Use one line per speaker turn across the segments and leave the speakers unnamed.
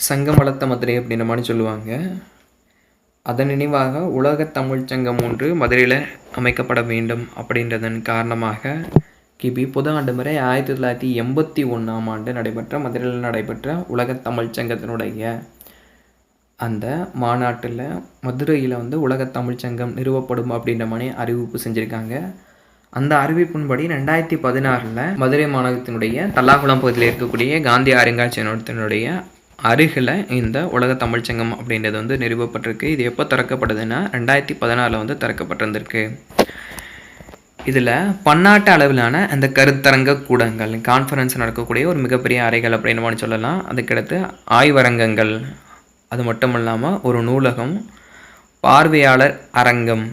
சங்கம் வளர்த்த மதுரை அப்படின்ற மாதிரி சொல்லுவாங்க. அதன் நினைவாக உலகத் தமிழ்ச் சங்கம் ஒன்று மதுரையில் அமைக்கப்பட வேண்டும் அப்படின்றதன் காரணமாக கிபி புது ஆண்டு முறை ஆயிரத்தி தொள்ளாயிரத்தி எண்பத்தி ஒன்றாம் ஆண்டு நடைபெற்ற மதுரையில் நடைபெற்ற உலக தமிழ்ச் சங்கத்தினுடைய அந்த மாநாட்டில் மதுரையில் வந்து உலக தமிழ் சங்கம் நிறுவப்படும் அப்படின்ற மாதிரி அறிவிப்பு செஞ்சுருக்காங்க. அந்த அறிவிப்பின்படி ரெண்டாயிரத்தி பதினாறில் மதுரை மாநகரத்தினுடைய தல்லாகுளம் பகுதியில் இருக்கக்கூடிய காந்தி அருங்காட்சியகத்தினுடைய அருகில் இந்த உலக தமிழ்ச்சங்கம் அப்படின்றது வந்து நிறுவப்பட்டிருக்கு. இது எப்போ திறக்கப்படுதுன்னா ரெண்டாயிரத்தி பதினாலில் வந்து திறக்கப்பட்டிருந்திருக்கு. இதில் பன்னாட்டு அளவிலான அந்த கருத்தரங்க கூடங்கள் கான்ஃபரன்ஸ் நடக்கக்கூடிய ஒரு மிகப்பெரிய அறைகள் அப்படின்னு சொல்லலாம். அதுக்கடுத்து ஆய்வரங்கங்கள். அது மட்டும் இல்லாமல் ஒரு நூலகம் பார்வையாளர் அரங்கம்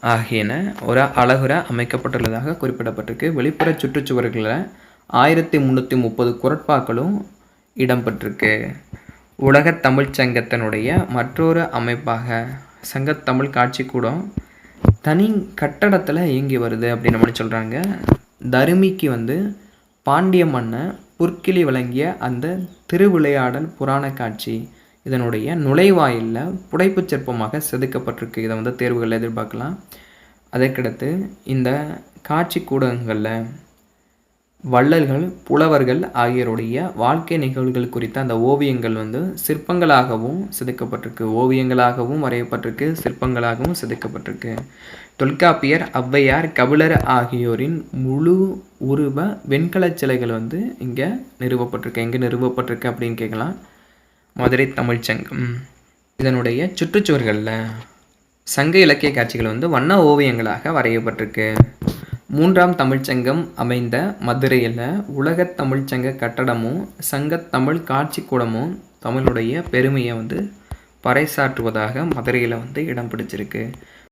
ஆகியன ஒரு அழகுற அமைக்கப்பட்டுள்ளதாக குறிப்பிடப்பட்டிருக்கு. வெளிப்புற சுற்றுச்சுவர்களில் ஆயிரத்தி முந்நூற்றி முப்பது குரட்பாக்களும் இடம்பெற்றிருக்கு. உலகத் தமிழ்ச் சங்கத்தினுடைய மற்றொரு அமைப்பாக சங்கத்தமிழ் காட்சிக்கூடம் தனி கட்டடத்தில் இயங்கி வருது அப்படின்னு மாதிரி சொல்கிறாங்க தருமிக்கு வந்து பாண்டிய மன்னன் புற்கிளி வழங்கிய அந்த திருவிளையாடல் புராண காட்சி. இதனுடைய நுழைவாயிலில் புடைப்புச் சிற்பமாக செதுக்கப்பட்டிருக்கு. இதை வந்து தேர்வுகளில் எதிர்பார்க்கலாம். அதற்கடுத்து இந்த காட்சி கூடங்களில் வள்ளல்கள் புலவர்கள் ஆகியோருடைய வாழ்க்கை நிகழ்வுகள் குறித்த அந்த ஓவியங்கள் வந்து சிற்பங்களாகவும் செதுக்கப்பட்டிருக்கு. ஓவியங்களாகவும் வரையப்பட்டிருக்கு சிற்பங்களாகவும் செதுக்கப்பட்டிருக்கு. தொல்காப்பியர் ஔவையார் கபிலர் ஆகியோரின் முழு உருவ வெண்கல சிலைகள் வந்து இங்கே நிறுவப்பட்டிருக்கு. எங்கே நிறுவப்பட்டிருக்கு அப்படின்னு கேட்கலாம். மதுரை தமிழ்ச்சங்கம் இதனுடைய சுற்றுச்சுவர்களில் சங்க இலக்கிய காட்சிகள் வந்து வண்ண ஓவியங்களாக வரையப்பட்டிருக்கு. மூன்றாம் தமிழ்ச்சங்கம் அமைந்த மதுரையில் உலகத் தமிழ்ச்சங்க கட்டடமும் சங்கத்தமிழ் காட்சிக்கூடமும் தமிழுடைய பெருமையை வந்து பறைசாற்றுவதாக மதுரையில் வந்து இடம் பிடிச்சிருக்கு.